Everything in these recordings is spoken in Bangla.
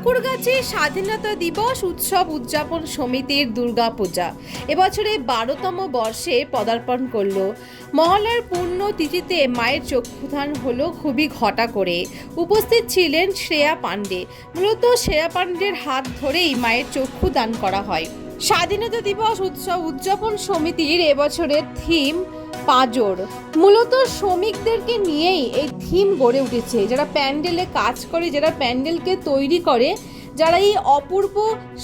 ঠাকুরগাছি স্বাধীনতা দিবস উৎসব উদযাপন সমিতির দুর্গাপূজা। এবছরে বারোতম বর্ষে পদার্পণ করল। মহলার পূর্ণ তিথিতে মায়ের চক্ষুদান হলো খুবই ঘটা করে। উপস্থিত ছিলেন শ্রেয়া পাণ্ডে। মূলত শ্রেয়া পাণ্ডের হাত ধরেই মায়ের চক্ষু দান করা হয়। স্বাধীনতা দিবস উৎসব উদযাপন সমিতির এবছরের থিম পাঁজর মূলত শ্রমিকদেরকে নিয়েই এই থিম গড়ে উঠেছে। যারা প্যান্ডেলে কাজ করে, যারা প্যান্ডেলকে তৈরি করে, যারা এই অপূর্ব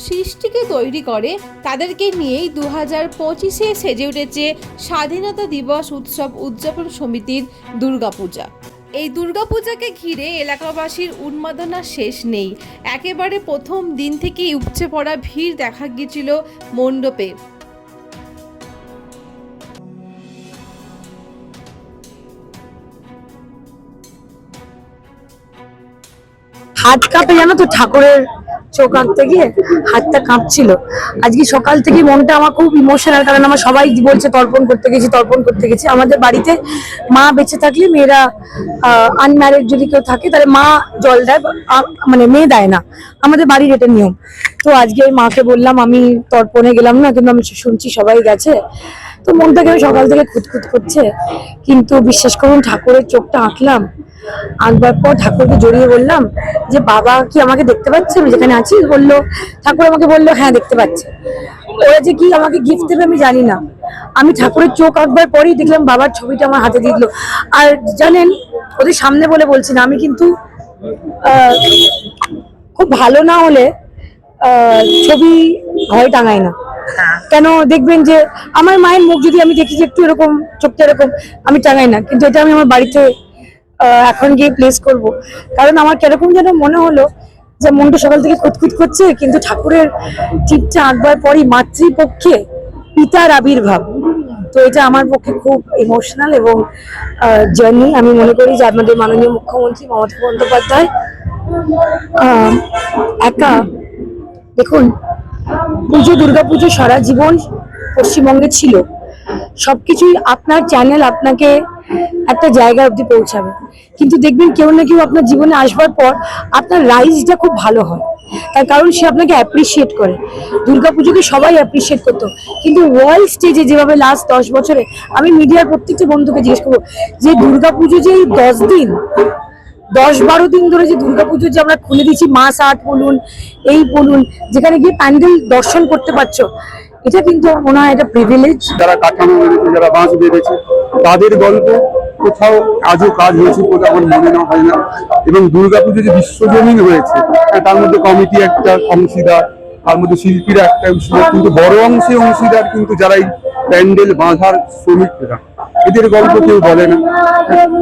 সৃষ্টিকে তৈরি করে, তাদেরকে নিয়েই দু হাজার পঁচিশে সেজে উঠেছে স্বাধীনতা দিবস উৎসব উদযাপন সমিতির দুর্গাপূজা। এই দুর্গাপূজাকে ঘিরে এলাকাবাসীর উন্মাদনা শেষ নেই। একেবারে প্রথম দিন থেকেই উপচে পড়া ভিড় দেখা গিয়েছিল মণ্ডপে। হাত কাঁপে জানো তো, ঠাকুরের চোখ আঁকতে গিয়ে হাতটা কাঁপছিল। আজকে সকাল থেকে মনটা আমার খুব ইমোশনাল কারণ আমার সবাই বলছে, তর্পণ করতে গেছি, তর্পণ করতে গেছি। আমাদের বাড়িতে মা বেঁচে থাকলে মেয়েরা আনম্যারিড যদি কেউ থাকে, তাহলে মা জল দেয় মানে মেয়ে দেয় না। আমাদের বাড়ির এটা নিয়ম। তো আজকে আমি মাকে বললাম, আমি তর্পণে গেলাম না, কিন্তু আমি শুনছি সবাই গেছে। তো মনটা কেন সকাল থেকে খুঁতখুত করছে। কিন্তু বিশ্বাস করুন, ঠাকুরের চোখটা আঁকলাম। আঁকবার পর ঠাকুরকে জড়িয়ে বললাম যে, বাবা কি আমাকে দেখতে পাচ্ছে? আমি যেখানে আছি, বলল, ঠাকুর আমাকে বলল হ্যাঁ দেখতে পাচ্ছে। ওরা যে কি আমাকে গিফট দেবে আমি জানি না। আমি ঠাকুরের চোখ আঁকবার পরেই দেখলাম বাবার ছবিটা আমার হাতে দিয়ে দিল। আর জানেন, ওদের সামনে বলে বলছি না, আমি কিন্তু খুব ভালো না হলে ছবি ঘরে টাঙাই না। কেন দেখবেন যে আমার মায়ের মুখ যদি আমি দেখি যে একটু এরকম, চোখটা এরকম, আমি টাঙাই না। কিন্তু এটা আমি আমার বাড়িতে এখন গিয়ে প্লেস করব। কারণ আমার কীরকম যেন মনে হলো যে মনটা সকাল থেকে খুঁতখুত করছে, কিন্তু ঠাকুরের চিপটা আঁকবার পরই মাতৃপক্ষে পিতার আবির্ভাব। তো এটা আমার পক্ষে খুব ইমোশনাল এবং জার্নি আমি মনে করি যে আমাদের মাননীয় মুখ্যমন্ত্রী মমতা বন্দ্যোপাধ্যায় একা, দেখুন পুজো দুর্গাপুজো সারা জীবন পশ্চিমবঙ্গে ছিল। সবকিছুই আপনার চ্যানেল আপনাকে একটা জায়গা অবধি পৌঁছাবে। কিন্তু দেখবেন কেউ না কেউ আপনার জীবনে আসবার পর আপনার রাইজটা খুব ভালো হয়। তার কারণ সে আপনাকে অ্যাপ্রিসিয়েট করে। দুর্গাপুজোকে সবাই অ্যাপ্রিসিয়েট করতো। কিন্তু ওয়ার্ল্ড স্টেজে যেভাবে লাস্ট দশ বছরে আমি মিডিয়ার প্রত্যেকটা বন্ধুকে জিজ্ঞেস করব, যে দুর্গাপুজো যে এই দশ দিন দশ বারো দিন ধরে যে দুর্গাপুজো যে আমরা খুলে দিচ্ছি মাস আট বলুন এই বলুন যেখানে গিয়ে প্যান্ডেল দর্শন করতে পারছ এটা কিন্তু মনে হয় এটা প্রিভিলেজ যারা কাঠামো যারা বাঁশ বেঁধেছে তাদের গল্প কোথাও আজও কাজ হয়েছে বলে আমার মনে না হয় না। এবং দুর্গাপুজো যে বিশ্বজনীন হয়েছে হ্যাঁ, তার মধ্যে কমিটি একটা অংশীদার তার মধ্যে শিল্পীরা একটা অংশীদার কিন্তু বড় অংশে অংশীদার কিন্তু যারা এই প্যান্ডেল বাঁধার শ্রমিকরা এদের গল্প কেউ বলে না।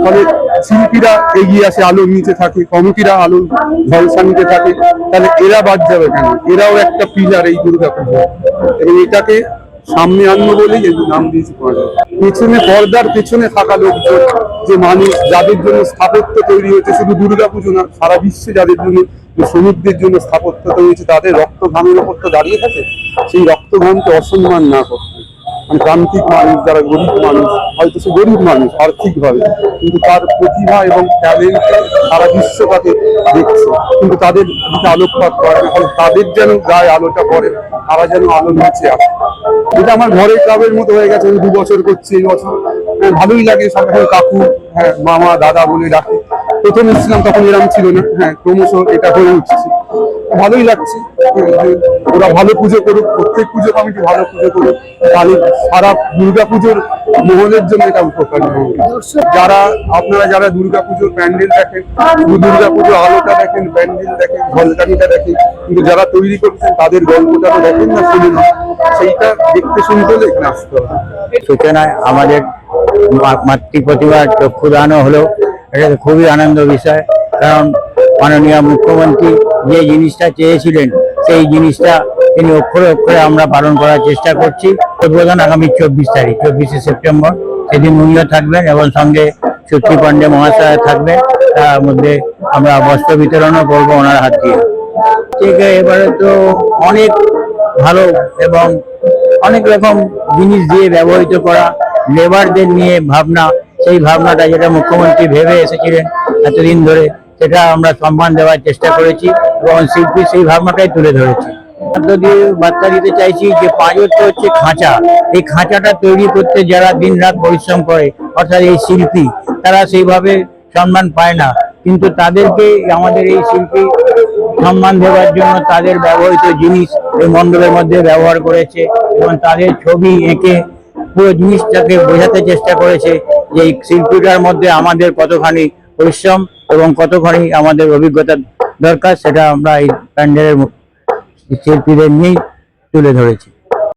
ফলে শিল্পীরা এগিয়ে আসে, আলোর নিচে থাকে, কমিটিরা আলো ঝলসা নিতে থাকে, তাহলে এরা বাদ যাবে কেন? এরাও একটা পিলার এই দুর্গাপুজো। এবং এটাকে সামনে আনব বলেই এই নাম দিয়েছি পেছনে পর্দার পেছনে থাকা লোকজন, যে মানুষ, যাদের জন্য স্থাপত্য তৈরি হয়েছে, শুধু দুর্গাপুজো না, সারা বিশ্বে যাদের জন্য শ্রমিকদের জন্য স্থাপত্য তৈরি হয়েছে, তাদের রক্ত ঘামের ওপর তো দাঁড়িয়ে থাকে, সেই রক্ত ঘামকে অসম্মান না মানে প্রান্তিক মানুষ যারা গরিব মানুষ হয়তো সে গরিব মানুষ আর্থিকভাবে কিন্তু তার প্রতিভা এবং ট্যালেন্টে সারা বিশ্ব দেখছে। কিন্তু তাদের দিকে আলোকপাত করে না ফলে তাদের যেন গায়ে আলোটা পড়ে তারা যেন আলো নিচে আসে। এটা আমার ঘরের ক্লাবের মতো হয়ে গেছে আমি দু বছর করছি এই বছর। হ্যাঁ, ভালোই লাগে সবাই কাকু হ্যাঁ মামা দাদা বলে ডাকে। প্রথম এসেছিলাম তখন এরকম ছিল না। হ্যাঁ ক্রমশ এটা হয়ে উঠছে। ভালোই লাগছে। ওরা ভালো পুজো করুক, প্রত্যেক পুজো কমিটি ভালো পুজো করুক। তাহলে সারা দুর্গা পুজোর মহলের জন্য এটা উপকারী যারা, আপনারা যারা দুর্গা পুজোর প্যান্ডেল দেখেন দুর্গা পুজোর আলোটা দেখেন, প্যান্ডেল দেখেন ঝলকানিটা দেখেন, কিন্তু যারা তৈরি করছেন, তাদের গল্পটা তো দেখেন না, শুনুন সেইটা দেখতে শুনতে হলে এখানে আসতে হবে। সূচনায় আমাদের মাতৃ প্রতিমার চক্ষুদানও হলো। এটা খুবই আনন্দ বিষয়, কারণ মাননীয় মুখ্যমন্ত্রী যে জিনিসটা চেয়েছিলেন, সেই জিনিসটা তিনি অক্ষরে অক্ষরে আমরা পালন করার চেষ্টা করছি। উদ্বোধন আগামী চব্বিশ তারিখ, চব্বিশে সেপ্টেম্বর। সেদিন উনিও থাকবেন এবং সঙ্গে সত্যি পাণ্ডে মহাশয় থাকবেন। তার মধ্যে আমরা বস্ত্র বিতরণও করব ওনার হাত দিয়ে। ঠিক এবারে তো অনেক ভালো এবং অনেক রকম জিনিস দিয়ে ব্যবহৃত করা লেবারদের নিয়ে ভাবনা, সেই ভাবনাটা যেটা মুখ্যমন্ত্রী ভেবে এসেছিলেন এতদিন ধরে। সেটা আমরা সম্মান দেওয়ার চেষ্টা করেছি এবং শিল্পী সেই ভাবনাটাই তুলে ধরেছি। বার্তা দিতে চাইছি যে পাঁচত্ব হচ্ছে খাঁচা। এই খাঁচাটা তৈরি করতে যারা দিনরাত পরিশ্রম করে, অর্থাৎ এই শিল্পী, তারা সেইভাবে সম্মান পায় না। কিন্তু তাদেরকে আমাদের এই শিল্পী সম্মান দেওয়ার জন্য তাদের ব্যবহৃত জিনিস এই মণ্ডপের মধ্যে ব্যবহার করেছে এবং তাদের ছবি এঁকে পুরো জিনিসটাকে বোঝাতে চেষ্টা করেছে যে এই শিল্পীটার মধ্যে আমাদের কতখানি পরিশ্রম এবং কতখানি আমাদের অভিজ্ঞতা দরকার সেটা আমরা এই প্যান্ডেলের শিল্পীদের নিয়েই তুলে ধরেছি।